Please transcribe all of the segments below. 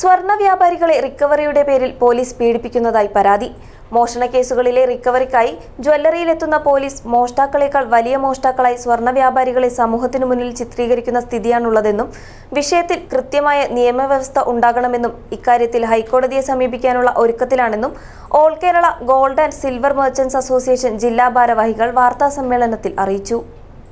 സ്വർണ വ്യാപാരികളെ റിക്കവറിയുടെ പേരിൽ പോലീസ് പീഡിപ്പിക്കുന്നതായി പരാതി. മോഷണ കേസുകളിലെ റിക്കവറിക്കായി ജ്വല്ലറിയിലെത്തുന്ന പോലീസ് മോഷ്ടാക്കളെക്കാൾ വലിയ മോഷ്ടാക്കളായി സ്വർണ വ്യാപാരികളെ സമൂഹത്തിനു മുന്നിൽ ചിത്രീകരിക്കുന്ന സ്ഥിതിയാണുള്ളതെന്നും വിഷയത്തിൽ കൃത്യമായ നിയമവ്യവസ്ഥ ഉണ്ടാകണമെന്നും ഇക്കാര്യത്തിൽ ഹൈക്കോടതിയെ സമീപിക്കാനുള്ള ഒരുക്കത്തിലാണെന്നും all Kerala gold and silver merchants association ജില്ലാ ഭാരവാഹികൾ വാർത്താ സമ്മേളനത്തിൽ അറിയിച്ചു.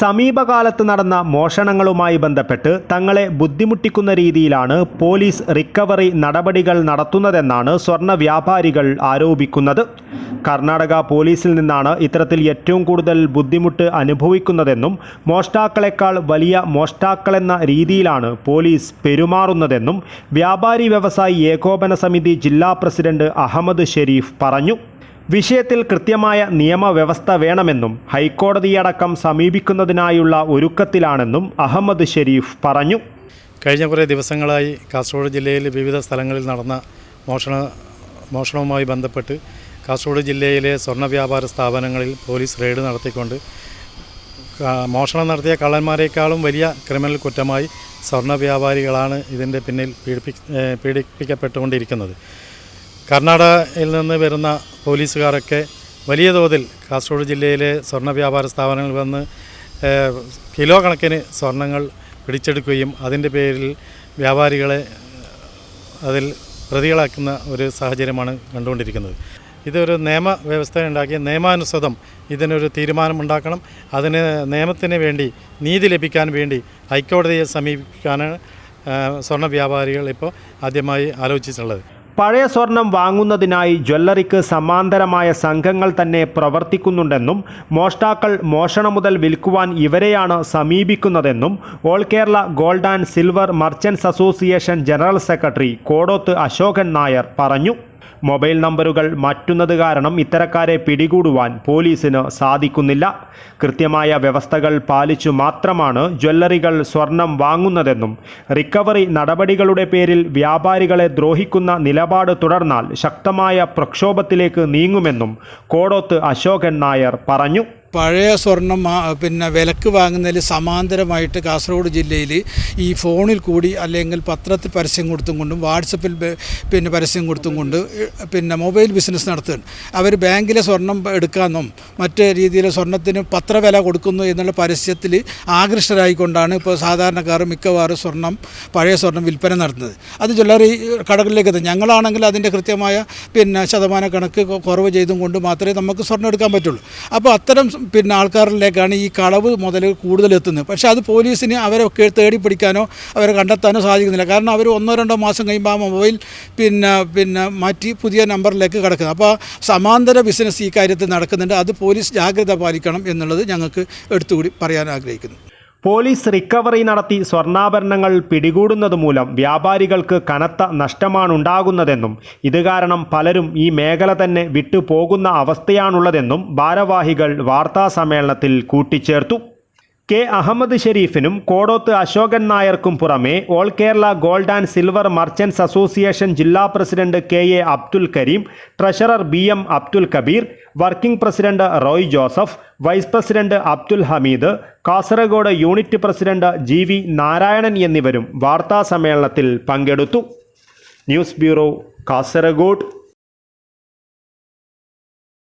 സമീപകാലത്ത് നടന്ന മോഷണങ്ങളുമായി ബന്ധപ്പെട്ട് തങ്ങളെ ബുദ്ധിമുട്ടിക്കുന്ന രീതിയിലാണ് പോലീസ് റിക്കവറി നടപടികൾ നടത്തുന്നതെന്നാണ് സ്വർണ വ്യാപാരികൾ ആരോപിക്കുന്നത്. കർണാടക പോലീസിൽ നിന്നാണ് ഇത്തരത്തിൽ ഏറ്റവും കൂടുതൽ ബുദ്ധിമുട്ട് അനുഭവിക്കുന്നതെന്നും മോഷ്ടാക്കളെക്കാൾ വലിയ മോഷ്ടാക്കളെന്ന രീതിയിലാണ് പോലീസ് പെരുമാറുന്നതെന്നും വ്യാപാരി വ്യവസായി ഏകോപന സമിതി ജില്ലാ പ്രസിഡന്റ് അഹമ്മദ് ഷെരീഫ് പറഞ്ഞു. വിഷയത്തിൽ കൃത്യമായ നിയമവ്യവസ്ഥ വേണമെന്നും ഹൈക്കോടതിയടക്കം സമീപിക്കുന്നതിനായുള്ള ഒരുക്കത്തിലാണെന്നും അഹമ്മദ് ഷെരീഫ് പറഞ്ഞു. കഴിഞ്ഞ കുറേ ദിവസങ്ങളായി കാസർഗോഡ് ജില്ലയിൽ വിവിധ സ്ഥലങ്ങളിൽ നടന്ന മോഷണ മോഷണവുമായി ബന്ധപ്പെട്ട് കാസർഗോഡ് ജില്ലയിലെ സ്വർണ വ്യാപാര സ്ഥാപനങ്ങളിൽ പോലീസ് റെയ്ഡ് നടത്തിക്കൊണ്ട് മോഷണം നടത്തിയ കള്ളന്മാരെക്കാളും വലിയ ക്രിമിനൽ കുറ്റമായി സ്വർണ വ്യാപാരികളാണ് ഇതിന്റെ പിന്നിൽ പീഡിപ്പി പീഡിപ്പിക്കപ്പെട്ടുകൊണ്ടിരിക്കുന്നത്. കർണാടകയിൽ നിന്ന് വരുന്ന പോലീസുകാരൊക്കെ വലിയ തോതിൽ കാസർഗോഡ് ജില്ലയിലെ സ്വർണ വ്യാപാര സ്ഥാപനങ്ങളിൽ വന്ന് കിലോ കണക്കിന് സ്വർണങ്ങൾ പിടിച്ചെടുക്കുകയും അതിന്റെ പേരിൽ വ്യാപാരികളെ അതിൽ പ്രതികളാക്കുന്ന ഒരു സാഹചര്യമാണ് കണ്ടുകൊണ്ടിരിക്കുന്നത്. ഇതൊരു നിയമ വ്യവസ്ഥ ഉണ്ടാക്കി നിയമാനുസൃതം. ഇതിനൊരു തീരുമാനമുണ്ടാക്കണം. അതിന് നിയമത്തിന് വേണ്ടി നീതി ലഭിക്കാൻ വേണ്ടി ഹൈക്കോടതിയെ സമീപിക്കാനാണ് സ്വർണ വ്യാപാരികൾ ഇപ്പോൾ ആദ്യമായി ആലോചിച്ചിട്ടുള്ളത്. പഴയ സ്വർണം വാങ്ങുന്നതിനായി ജ്വല്ലറിക്ക് സമാന്തരമായ സംഘങ്ങൾ തന്നെ പ്രവർത്തിക്കുന്നുണ്ടെന്നും മോഷ്ടാക്കൾ മോഷണം മുതൽ വിൽക്കുവാൻ ഇവരെയാണ് സമീപിക്കുന്നതെന്നും all Kerala gold and silver merchants association general secretary Kodoth Ashokan Nair പറഞ്ഞു. മൊബൈൽ നമ്പറുകൾ മാറ്റുന്നത് കാരണം ഇത്തരക്കാരെ പിടികൂടുവാൻ പോലീസിന് സാധിക്കുന്നില്ല. കൃത്യമായ വ്യവസ്ഥകൾ പാലിച്ചു മാത്രമാണ് ജ്വല്ലറികൾ സ്വർണം വാങ്ങുന്നതെന്നും റിക്കവറി നടപടികളുടെ പേരിൽ വ്യാപാരികളെ ദ്രോഹിക്കുന്ന നിലപാട് തുടർന്നാൽ ശക്തമായ പ്രക്ഷോഭത്തിലേക്ക് നീങ്ങുമെന്നും കോടോത്ത് അശോകൻ നായർ പറഞ്ഞു. പഴയ സ്വർണം പിന്നെ വിലക്ക് വാങ്ങുന്നതിൽ സമാന്തരമായിട്ട് കാസർഗോഡ് ജില്ലയിൽ ഈ ഫോണിൽ കൂടി അല്ലെങ്കിൽ പത്രത്തിൽ പരസ്യം കൊടുത്തും കൊണ്ടും വാട്സപ്പിൽ പിന്നെ പരസ്യം കൊടുത്തും കൊണ്ട് പിന്നെ മൊബൈൽ ബിസിനസ് നടത്തുകയാണ് അവർ ബാങ്കിലെ സ്വർണം എടുക്കാമെന്നും മറ്റ് രീതിയിലെ സ്വർണത്തിന് പത്രവില കൊടുക്കുന്നു എന്നുള്ള പരസ്യത്തിൽ ആകൃഷ്ടരായിക്കൊണ്ടാണ് ഇപ്പോൾ സാധാരണക്കാർ മിക്കവാറും സ്വർണം പഴയ സ്വർണം വിൽപ്പന നടത്തുന്നത്. അത് ജ്വല്ലറി കടകളിലേക്ക് എത്തും. ഞങ്ങളാണെങ്കിൽ അതിന്റെ കൃത്യമായ പിന്നെ ശതമാന കണക്ക് കുറവ് ചെയ്തും കൊണ്ട് മാത്രമേ നമുക്ക് സ്വർണം എടുക്കാൻ പറ്റുള്ളൂ. അപ്പോൾ അത്തരം പിന്നെ ആൾക്കാരിലേക്കാണ് ഈ കളവ് മുതൽ കൂടുതൽ എത്തുന്നത്. പക്ഷേ അത് പോലീസിന് അവരെ തേടി പിടിക്കാനോ അവരെ കണ്ടെത്താനോ സാധിക്കുന്നില്ല. കാരണം അവർ ഒന്നോ രണ്ടോ മാസം കഴിയുമ്പോൾ ആ മൊബൈൽ പിന്നെ പിന്നെ മാറ്റി പുതിയ നമ്പറിലേക്ക് കിടക്കുന്നത് അപ്പോൾ സമാന്തര ബിസിനസ് ഈ കാര്യത്തിൽ നടക്കുന്നുണ്ട്. അത് പോലീസ് ജാഗ്രത പാലിക്കണം എന്നുള്ളത് ഞങ്ങൾക്ക് എടുത്തുകൂടി പറയാൻ ആഗ്രഹിക്കുന്നു. പോലീസ് റിക്കവറി നടത്തി സ്വർണാഭരണങ്ങൾ പിടികൂടുന്നതുമൂലം വ്യാപാരികൾക്ക് കനത്ത നഷ്ടമാണുണ്ടാകുന്നതെന്നും ഇത് കാരണം പലരും ഈ മേഖല തന്നെ വിട്ടുപോകുന്ന അവസ്ഥയാണുള്ളതെന്നും ഭാരവാഹികൾ വാർത്താസമ്മേളനത്തിൽ കൂട്ടിച്ചേർത്തു. കെ അഹമ്മദ് ഷെരീഫിനും കോടോത്ത് അശോകൻ നായർക്കും പുറമെ all Kerala gold and silver merchants association ജില്ലാ president K A Abdul Kareem treasurer B M Abdul Kabeer working president Roy Joseph vice president Abdul Hameed Kasaragod unit president G V Narayanan എന്നിവരും വാർത്താസമ്മേളനത്തിൽ പങ്കെടുത്തു. News bureau Kasaragod.